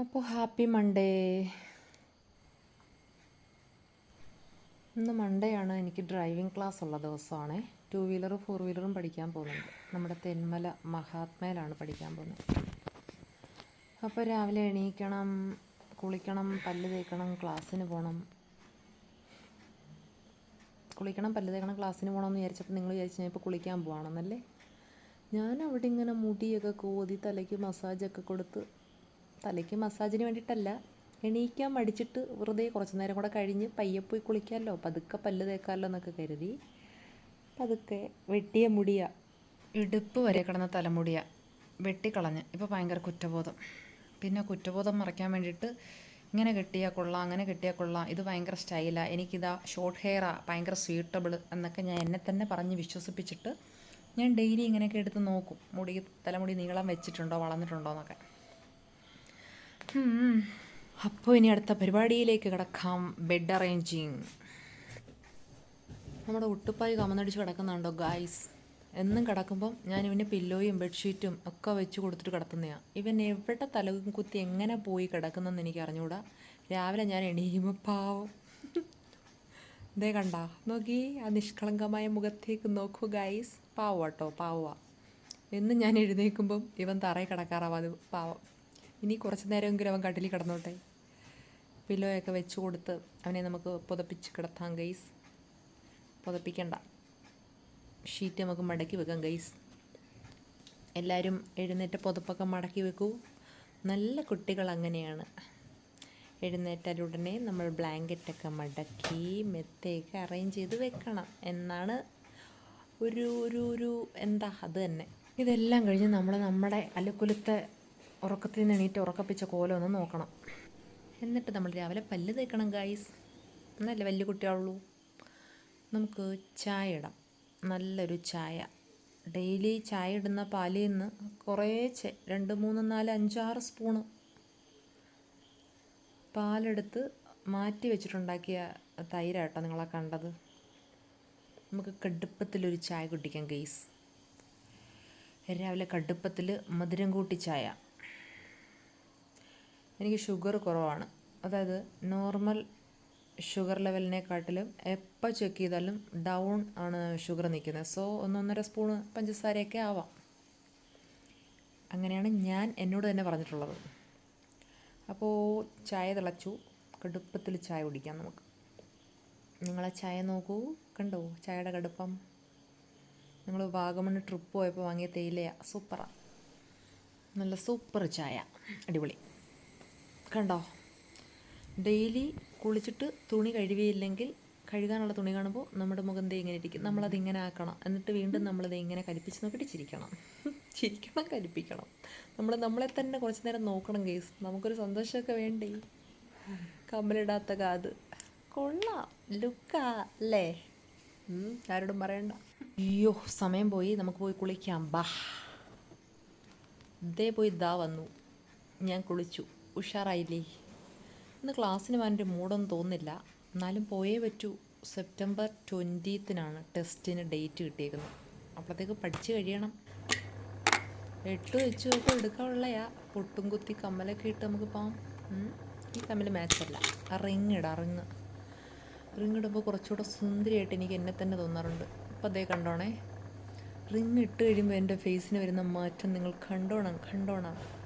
അപ്പോൾ happy Monday. ഇന്ന് Monday ആണ്. എനിക്ക് ഡ്രൈവിംഗ് ക്ലാസ് ഉള്ള ദിവസമാണ്. ടു വീലറും ഫോർ വീലറും പഠിക്കാൻ പോകുന്നുണ്ട്. നമ്മുടെ തെന്മല മഹാത്മയിലാണ് പഠിക്കാൻ പോകുന്നത്. അപ്പോൾ രാവിലെ എണീക്കണം കുളിക്കണം പല്ല് തേക്കണം ക്ലാസ്സിന് പോകണം കുളിക്കണം പല്ല് തേക്കണം ക്ലാസ്സിന് പോകണമെന്ന് വിചാരിച്ചപ്പോൾ നിങ്ങൾ വിചാരിച്ചു ഞാൻ ഇപ്പോൾ കുളിക്കാൻ പോവാണെന്നല്ലേ? ഞാൻ അവിടെ ഇങ്ങനെ മുടിയൊക്കെ കോതി തലയ്ക്ക് മസാജൊക്കെ കൊടുത്ത് തലയ്ക്ക് മസാജിന് വേണ്ടിയിട്ടല്ല എണീക്കാൻ മടിച്ചിട്ട് വെറുതെ കുറച്ച് നേരം കൂടെ കഴിഞ്ഞ് പയ്യെ പോയി കുളിക്കാമല്ലോ പതുക്കെ പല്ല് തേക്കാമല്ലോ എന്നൊക്കെ കരുതി. പതുക്കെ വെട്ടിയ മുടിയ. ഇടുപ്പ് വരെ കിടന്ന തലമുടിയ. വെട്ടിക്കളഞ്ഞ്. ഇപ്പോൾ ഭയങ്കര കുറ്റബോധം. പിന്നെ കുറ്റബോധം മറയ്ക്കാൻ വേണ്ടിയിട്ട് ഇങ്ങനെ കിട്ടിയാൽ കൊള്ളാം അങ്ങനെ കിട്ടിയാൽ കൊള്ളാം. ഇത് ഭയങ്കര സ്റ്റൈലാണ് എനിക്കിതാ ഷോർട്ട് ഹെയറാ ഭയങ്കര സ്വീറ്റബിൾ എന്നൊക്കെ ഞാൻ എന്നെ തന്നെ പറഞ്ഞ് വിശ്വസിപ്പിച്ചിട്ട് ഞാൻ ഡെയിലി ഇങ്ങനെയൊക്കെ എടുത്ത് നോക്കും. മുടി തലമുടി നീളം വെച്ചിട്ടുണ്ടോ വളർന്നിട്ടുണ്ടോ എന്നൊക്കെ. അപ്പോൾ ഇനി അടുത്ത പരിപാടിയിലേക്ക് കിടക്കാം. ബെഡ് അറേഞ്ചിങ് നമ്മുടെ ഉട്ടുപ്പായി കമന്നടിച്ച് കിടക്കുന്നുണ്ടോ ഗായ്സ് എന്നും കിടക്കുമ്പോൾ ഞാൻ ഇവന് പില്ലോയും ബെഡ്ഷീറ്റും ഒക്കെ വെച്ച് കൊടുത്തിട്ട് കിടത്തുന്നതാണ് ഇവൻ എവിടെ തലകും കുത്തി എങ്ങനെ പോയി കിടക്കുന്നെന്ന് എനിക്ക് അറിഞ്ഞുകൂടാ രാവിലെ ഞാൻ എണീക്കുമ്പോൾ പാവം. ഇതേ കണ്ട നോക്കി ആ നിഷ്കളങ്കമായ മുഖത്തേക്ക് നോക്കൂ ഗൈസ് പാവ കേട്ടോ പാവ എന്നും ഞാൻ എഴുന്നേൽക്കുമ്പം ഇവൻ തറയിൽ കിടക്കാറാവാത് പാവം. ഇനി കുറച്ച് നേരമെങ്കിലും അവൻ കട്ടിലിൽ കിടന്നോട്ടെ. പില്ലോയൊക്കെ വെച്ച് കൊടുത്ത് അവനെ നമുക്ക് പുതപ്പിച്ച് കിടത്താം ഗൈസ് പുതപ്പിക്കണ്ട. ഷീറ്റ് നമുക്ക് മടക്കി വെക്കാം ഗൈസ് എല്ലാവരും എഴുന്നേറ്റ് പുതപ്പൊക്കെ മടക്കി വെക്കൂ. നല്ല കുട്ടികൾ അങ്ങനെയാണ്. എഴുന്നേറ്റാലുടനെ നമ്മൾ ബ്ലാങ്കറ്റൊക്കെ മടക്കി മെത്തയൊക്കെ അറേഞ്ച് ചെയ്ത് വെക്കണം എന്നാണ് ഒരു ഒരു ഒരു എന്താ അത് തന്നെ. ഇതെല്ലാം കഴിഞ്ഞ് നമ്മൾ നമ്മുടെ അലുക്കുലത്തെ ഉറക്കത്തിൽ നിന്ന് എണീറ്റ് ഉറക്കപ്പിച്ച ഒന്ന് നോക്കണം. എന്നിട്ട് നമ്മൾ രാവിലെ പല്ല് തേക്കണം ഗായ്സ് എന്നല്ലേ വലിയ കുട്ടികളുള്ളൂ നമുക്ക് ചായ ഇടാം. നല്ലൊരു ചായ. ഡെയിലി ചായ ഇടുന്ന പാലിൽ നിന്ന് കുറേ രണ്ട് മൂന്ന് നാല് അഞ്ചാറ് സ്പൂണ് പാലെടുത്ത് മാറ്റി വെച്ചിട്ടുണ്ടാക്കിയ തൈരാട്ടോ നിങ്ങളെ കണ്ടത്. നമുക്ക് കടുപ്പത്തിലൊരു ചായ കുടിക്കാം ഗെയ്സ് രാവിലെ കടുപ്പത്തിൽ മധുരം കൂട്ടി ചായ. എനിക്ക് ഷുഗർ കുറവാണ്. അതായത് നോർമൽ ഷുഗർ ലെവലിനെക്കാട്ടിലും എപ്പോൾ ചെക്ക് ചെയ്താലും ഡൗൺ ആണ് ഷുഗർ നിൽക്കുന്നത് സോ ഒന്നൊന്നര സ്പൂണ് പഞ്ചസാരയൊക്കെ ആവാം. അങ്ങനെയാണ് ഞാൻ എന്നോട് തന്നെ പറഞ്ഞിട്ടുള്ളത്. അപ്പോൾ ചായ തിളച്ചു. കടുപ്പത്തിൽ ചായ കുടിക്കാം നമുക്ക്. നിങ്ങളെ ചായ നോക്കൂ. കണ്ടോ? ചായയുടെ കടുപ്പം. നിങ്ങൾ വാഗമണ് ട്രിപ്പ് പോയപ്പോൾ വാങ്ങിയ തേയിലയാണ് സൂപ്പറാണ് നല്ല സൂപ്പർ ചായ. അടിപൊളി. കണ്ടോ? ഡെയിലി കുളിച്ചിട്ട് തുണി കഴുകിയില്ലെങ്കിൽ കഴുകാനുള്ള തുണി കാണുമ്പോൾ നമ്മുടെ മുഖം ദേ ഇങ്ങനെ ഇരിക്കും. നമ്മളത് ഇങ്ങനെ ആക്കണം. എന്നിട്ട് വീണ്ടും നമ്മളത് ഇങ്ങനെ കലിപ്പിച്ച് നോക്കിയിട്ട് ചിരിക്കണം. ചിരിക്കണം കലിപ്പിക്കണം. നമ്മൾ നമ്മളെ തന്നെ കുറച്ച് നേരം നോക്കണം കേസ് നമുക്കൊരു സന്തോഷമൊക്കെ വേണ്ടേ? കമ്മലിടാത്ത കാത്. കൊള്ളാം. ലുക്കാ അല്ലേ? ആരോടും പറയണ്ട. അയ്യോ സമയം പോയി. നമുക്ക് പോയി കുളിക്കാം. ബാ. ഇതേ പോയി ഇതാ വന്നു. ഞാൻ കുളിച്ചു. ഉഷാറായില്ലേ? ഇന്ന് ക്ലാസ്സിന് പോകാനൊരു മൂടൊന്നും തോന്നില്ല എന്നാലും പോയേ പറ്റൂ. സെപ്റ്റംബർ ട്വന്റീത്തിനാണ് ടെസ്റ്റിന് ഡേറ്റ് കിട്ടിയേക്കുന്നത്. അപ്പോഴത്തേക്ക് പഠിച്ച് കഴിയണം. എട്ട് വെച്ച് ഒക്കെ എടുക്കാനുള്ളയാ. പൊട്ടും കുത്തി കമ്മലൊക്കെ ഇട്ട് നമുക്ക് പോകാം. ഈ കമ്മൽ മാച്ചല്ല. ആ റിങ് ഇടാം റിങ്. റിങ് ഇടുമ്പോൾ കുറച്ചുകൂടെ സുന്ദരിയായിട്ട് എനിക്ക് എന്നെ തന്നെ തോന്നാറുണ്ട്. അപ്പോൾ അതേ കണ്ടോണേ. റിങ് ഇട്ട് കഴിയുമ്പോൾ എന്റെ ഫേസിന് വരുന്ന മാറ്റം നിങ്ങൾ കണ്ടോണം കണ്ടോണം.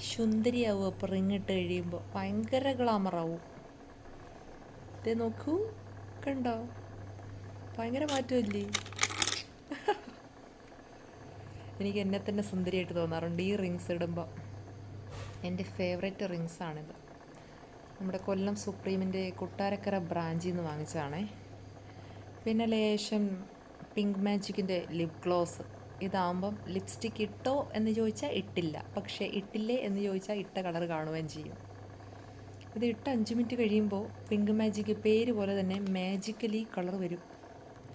സുന്ദരിയാവും അപ്പോൾ റിങ് ഇട്ട് കഴിയുമ്പോൾ ഭയങ്കര ഗ്ലാമറാവും. ഇതേ നോക്കൂ കണ്ടോ? ഭയങ്കര മാറ്റമില്ലേ? എനിക്ക് എന്നെ തന്നെ സുന്ദരിയായിട്ട് തോന്നാറുണ്ട് ഈ റിങ്സ് ഇടുമ്പോൾ എന്റെ ഫേവറേറ്റ് റിങ്സാണിത് നമ്മുടെ കൊല്ലം സുപ്രീമിന്റെ കുട്ടാരക്കര ബ്രാഞ്ചിൽ നിന്ന് വാങ്ങിച്ചതാണേ. പിന്നെ ലേശം പിങ്ക് മാജിക്കിന്റെ ലിപ് ഗ്ലോസ് ഇതാകുമ്പം ലിപ്സ്റ്റിക് ഇട്ടോ എന്ന് ചോദിച്ചാൽ ഇട്ടില്ല. പക്ഷേ ഇട്ടില്ലേ എന്ന് ചോദിച്ചാൽ ഇട്ട കളർ കാണുകയും ചെയ്യും. ഇത് ഇട്ട് അഞ്ച് മിനിറ്റ് കഴിയുമ്പോൾ പിങ്ക് മാജിക് പേര് പോലെ തന്നെ മാജിക്കലി കളർ വരും.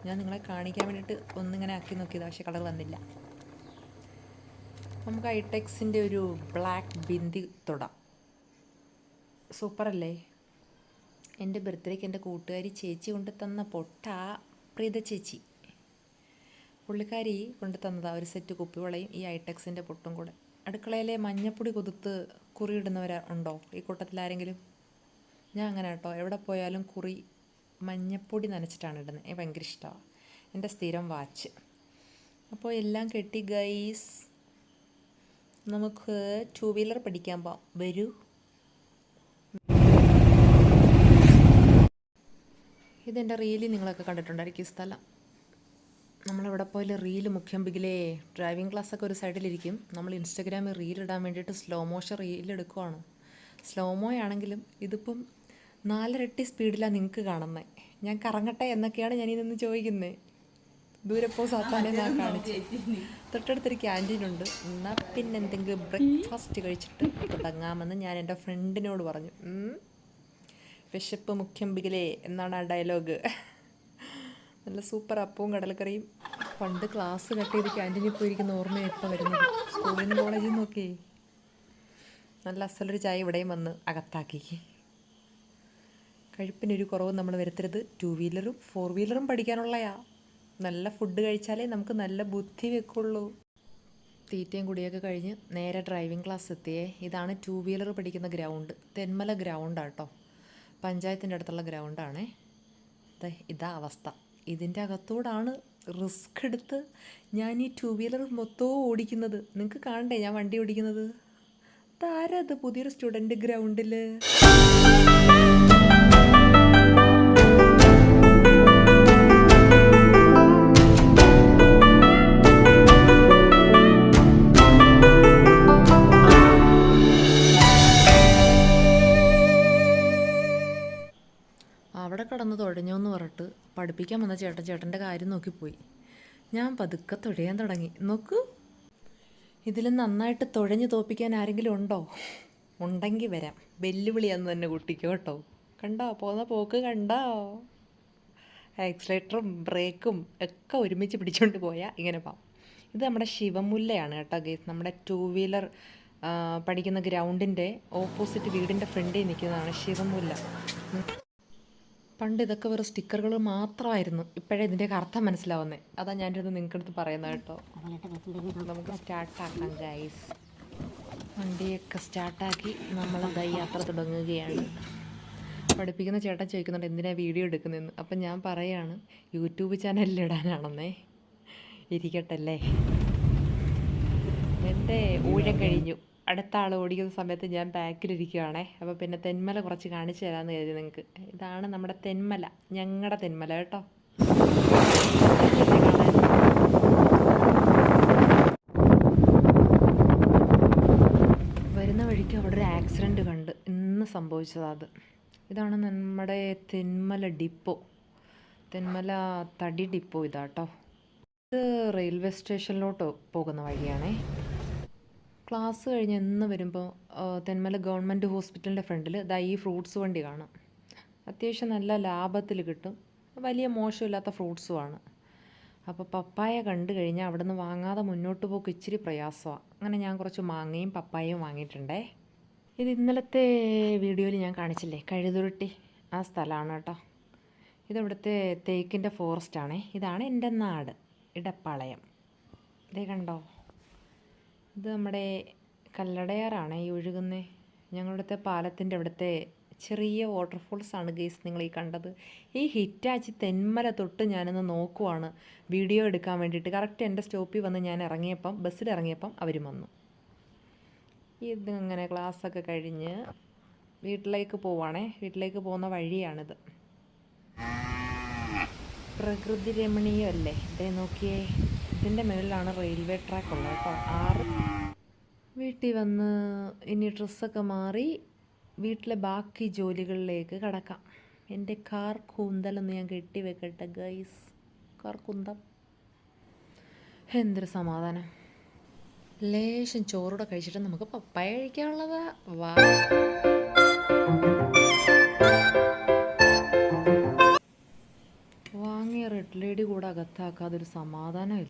ഞാൻ നിങ്ങളെ കാണിക്കാൻ വേണ്ടിയിട്ട് ഒന്നിങ്ങനെ ആക്കി നോക്കിയത് പക്ഷേ കളർ വന്നില്ല. നമുക്ക് ഐടെക്സിന്റെ ഒരു ബ്ലാക്ക് ബിന്ദി തൊടാം. സൂപ്പറല്ലേ എന്റെ ബർത്ത്ഡേക്ക് എന്റെ കൂട്ടുകാരി ചേച്ചി കൊണ്ട് തന്ന പൊട്ട പ്രീത ചേച്ചി. പുള്ളിക്കാരി കൊണ്ട് തന്നതാണ് ഒരു സെറ്റ് കുപ്പിവളയും ഈ ഐടെക്സിന്റെ പൊട്ടും കൂടെ. അടുക്കളയിലെ മഞ്ഞപ്പൊടി കൊതുത്ത് കുറിയിടുന്നവർ ഉണ്ടോ? ഈ കൂട്ടത്തിൽ ആരെങ്കിലും? ഞാൻ അങ്ങനെ കേട്ടോ. എവിടെ പോയാലും കുറി മഞ്ഞപ്പൊടി നനച്ചിട്ടാണ് ഇടുന്നത്. എനിക്ക് ഭയങ്കര ഇഷ്ടമാണ് എന്റെ സ്ഥിരം വാച്ച്. അപ്പോൾ എല്ലാം കെട്ടി ഗൈസ് നമുക്ക് ടൂ വീലർ പഠിക്കാൻ പോവാം. വരൂ. ഇതെന്റെ റീലിൽ നിങ്ങളൊക്കെ കണ്ടിട്ടുണ്ടായിരിക്കും സ്ഥലം. നമ്മളിവിടെ പോയാൽ റീൽ മുഖ്യം ബിഗിലേ ഡ്രൈവിംഗ് ക്ലാസ്സൊക്കെ ഒരു സൈഡിലിരിക്കും. നമ്മൾ ഇൻസ്റ്റഗ്രാമിൽ റീൽ ഇടാൻ വേണ്ടിയിട്ട് സ്ലോ മോഷൻ റീൽ എടുക്കുവാണ്. സ്ലോ മോ ആണെങ്കിലും ഇതിപ്പം നാലരട്ടി സ്പീഡിലാണ് നിങ്ങൾക്ക് കാണുന്നത് ഞാൻ കറങ്ങട്ടെ എന്നൊക്കെയാണ് ഞാൻ ഇതെന്ന് ചോദിക്കുന്നത് ദൂരെ പോ സാത്താനെ ഞാൻ കാണിച്ചു. തൊട്ടടുത്തൊരു ക്യാന്റീനുണ്ട് എന്നാൽ പിന്നെ എന്തെങ്കിലും ബ്രേക്ക്ഫാസ്റ്റ് കഴിച്ചിട്ട് തുടങ്ങാമെന്ന് ഞാൻ എന്റെ ഫ്രണ്ടിനോട് പറഞ്ഞു. വിശപ്പ് മുഖ്യം ബിഗിലേ എന്നാണ് ആ ഡയലോഗ്. നല്ല സൂപ്പർ അപ്പവും കടലക്കറിയും. പണ്ട് ക്ലാസ് കട്ട് ചെയ്ത് ക്യാന്റീനിൽ പോയിരിക്കുന്ന ഓർമ്മയാണ് ഇപ്പോൾ വരുന്നത്. സ്കൂളിൽ കോളേജിൽ നിന്നൊക്കെ നല്ല അസലൊരു ചായ ഇവിടെയും വന്ന് അകത്താക്കി. കഴിപ്പിനൊരു കുറവും നമ്മൾ വരുത്തരുത്. ടു വീലറും ഫോർ വീലറും പഠിക്കാനുള്ളയാ. നല്ല ഫുഡ് കഴിച്ചാലേ നമുക്ക് നല്ല ബുദ്ധി വെക്കുള്ളൂ. തീറ്റയും കുടിയൊക്കെ കഴിഞ്ഞ് നേരെ ഡ്രൈവിംഗ് ക്ലാസ് എത്തിയേ. ഇതാണ് ടു വീലർ പഠിക്കുന്ന ഗ്രൗണ്ട് തെന്മല ഗ്രൗണ്ടാട്ടോ പഞ്ചായത്തിന്റെ അടുത്തുള്ള ഗ്രൗണ്ടാണേ ഇതാ അവസ്ഥ. ഇതിന്റെ അകത്തോടാണ് റിസ്ക് എടുത്ത് ഞാൻ ഈ ടു വീലർ മൊത്തവും ഓടിക്കുന്നത്. നിങ്ങൾക്ക് കാണണ്ടേ ഞാൻ വണ്ടി ഓടിക്കുന്നത്? താരത് പുതിയൊരു സ്റ്റുഡന്റ് ഗ്രൗണ്ടിൽ പഠിപ്പിക്കാൻ വന്ന ചേട്ടൻ ചേട്ടന്റെ കാര്യം നോക്കിപ്പോയി. ഞാൻ പതുക്കെ തുഴയാൻ തുടങ്ങി. നോക്കൂ ഇതിൽ നന്നായിട്ട് തുഴഞ്ഞു തോപ്പിക്കാൻ ആരെങ്കിലും ഉണ്ടോ? ഉണ്ടെങ്കിൽ വരാം. വെല്ലുവിളിയാന്ന് തന്നെ കുട്ടിക്ക് കേട്ടോ. കണ്ടോ? പോകുന്ന പോക്ക് കണ്ടോ? ആക്സിലേറ്ററും ബ്രേക്കും ഒക്കെ ഒരുമിച്ച് പിടിച്ചുകൊണ്ട് പോയാൽ ഇങ്ങനെ പോവാം. ഇത് നമ്മുടെ ശിവമുല്ലയാണ് കേട്ടോ ഗേസ്. നമ്മുടെ ടൂ വീലർ പഠിക്കുന്ന ഗ്രൗണ്ടിന്റെ ഓപ്പോസിറ്റ് വീടിന്റെ ഫ്രണ്ടിൽ നിൽക്കുന്നതാണ് ശിവമുല്ല. പണ്ട് ഇതൊക്കെ വെറും സ്റ്റിക്കറുകൾ മാത്രമായിരുന്നു. ഇപ്പോഴേ ഇതിന്റെയൊക്കെ അർത്ഥം മനസ്സിലാവുന്നേ. അതാ ഞാനിരുന്ന് നിങ്ങൾക്കടുത്ത് പറയുന്നത് കേട്ടോ. നമുക്ക് സ്റ്റാർട്ടാക്കാം ഗൈസ് വണ്ടിയൊക്കെ സ്റ്റാർട്ടാക്കി നമ്മൾ ദൈ യാത്ര തുടങ്ങുകയാണ്. പഠിപ്പിക്കുന്ന ചേട്ടൻ ചോദിക്കുന്നുണ്ട് എന്തിനാണ് വീഡിയോ എടുക്കുന്നതെന്ന്? അപ്പം ഞാൻ പറയാണ് യൂട്യൂബ് ചാനലിൽ ഇടാനാണെന്നേ. ഇരിക്കട്ടല്ലേ എന്റെ ഊഴം കഴിഞ്ഞു. അടുത്ത ആൾ ഓടിക്കുന്ന സമയത്ത് ഞാൻ ബാക്കിലിരിക്കുകയാണേ അപ്പോൾ പിന്നെ തെന്മല കുറച്ച് കാണിച്ചു തരാമെന്ന് കരുതി നിങ്ങൾക്ക് ഇതാണ് നമ്മുടെ തെന്മല. ഞങ്ങളുടെ തെന്മല കേട്ടോ. വരുന്ന വഴിക്ക് അവിടെ ഒരു ആക്സിഡന്റ് കണ്ട്. ഇന്ന് സംഭവിച്ചതാ ഇതാണ് നമ്മുടെ തെന്മല ഡിപ്പോ. തെന്മല തടി ഡിപ്പോ ഇതാട്ടോ. ഇത് റെയിൽവേ സ്റ്റേഷനിലോട്ട് പോകുന്ന വഴിയാണേ. ക്ലാസ് കഴിഞ്ഞ് എന്ന് വരുമ്പോൾ തെന്മല ഗവൺമെന്റ് ഹോസ്പിറ്റലിന്റെ ഫ്രണ്ടിൽ ദാ ഈ ഫ്രൂട്ട്സ് വണ്ടി കാണാം. അത്യാവശ്യം നല്ല ലാഭത്തിൽ കിട്ടും. വലിയ മോശമില്ലാത്ത ഫ്രൂട്ട്സുമാണ് അപ്പോൾ പപ്പായ കണ്ടു കഴിഞ്ഞാൽ അവിടെ നിന്ന് വാങ്ങാതെ മുന്നോട്ട് പോക്ക് ഇച്ചിരി പ്രയാസമാണ് അങ്ങനെ ഞാൻ കുറച്ച് മാങ്ങയും പപ്പായയും വാങ്ങിയിട്ടുണ്ടേ. ഇത് ഇന്നലത്തെ വീഡിയോയിൽ ഞാൻ കാണിച്ചില്ലേ? കഴുതുരുട്ടി ആ സ്ഥലമാണ് കേട്ടോ. ഇതിവിടുത്തെ തേക്കിന്റെ ഫോറസ്റ്റാണേ ഇതാണ് എന്റെ നാട് ഇടപ്പാളയം. ഇതേ കണ്ടോ? ഇത് നമ്മുടെ കല്ലടയാറാണ് ഈ ഒഴുകുന്നത് ഞങ്ങളുടെ പാലത്തിന്റെ അവിടുത്തെ ചെറിയ വാട്ടർഫോൾസ് ആണ് നിങ്ങൾ ഈ കണ്ടത്. ഈ ഹിറ്റാച്ചി തെന്മല തൊട്ട് ഞാനൊന്ന് നോക്കുവാണ്. വീഡിയോ എടുക്കാൻ വേണ്ടിയിട്ട്. കറക്റ്റ് എന്റെ സ്റ്റോപ്പിൽ വന്ന് ഞാൻ ഇറങ്ങിയപ്പം ബസ്സിൽ ഇറങ്ങിയപ്പം അവർ വന്നു. ഇതിങ്ങനെ ക്ലാസ്സൊക്കെ കഴിഞ്ഞ് വീട്ടിലേക്ക് പോവാണേ. വീട്ടിലേക്ക് പോകുന്ന വഴിയാണിത്. പ്രകൃതി രമണീയമല്ലേ? ഇതേ നോക്കിയേ. ഇതിന്റെ മുകളിലാണ് റെയിൽവേ ട്രാക്ക് ഉള്ളത്. കേട്ടോ ആറ് വീട്ടിൽ വന്ന് ഇനി ഡ്രസ്സൊക്കെ മാറി വീട്ടിലെ ബാക്കി ജോലികളിലേക്ക് കടക്കാം. എന്റെ കാർ കൂന്തലൊന്ന് ഞാൻ കെട്ടി വെക്കട്ടെ ഗൈസ്. കാർ കുന്തം. എന്തൊരു സമാധാനം. ലേശം ചോറൂടെ കഴിച്ചിട്ട് നമുക്ക് പപ്പായ കഴിക്കാനുള്ളതാ. വാ. വാങ്ങിയ റെഡ് ലേഡി കൂടെ അകത്താക്കാതൊരു സമാധാനമില്ല.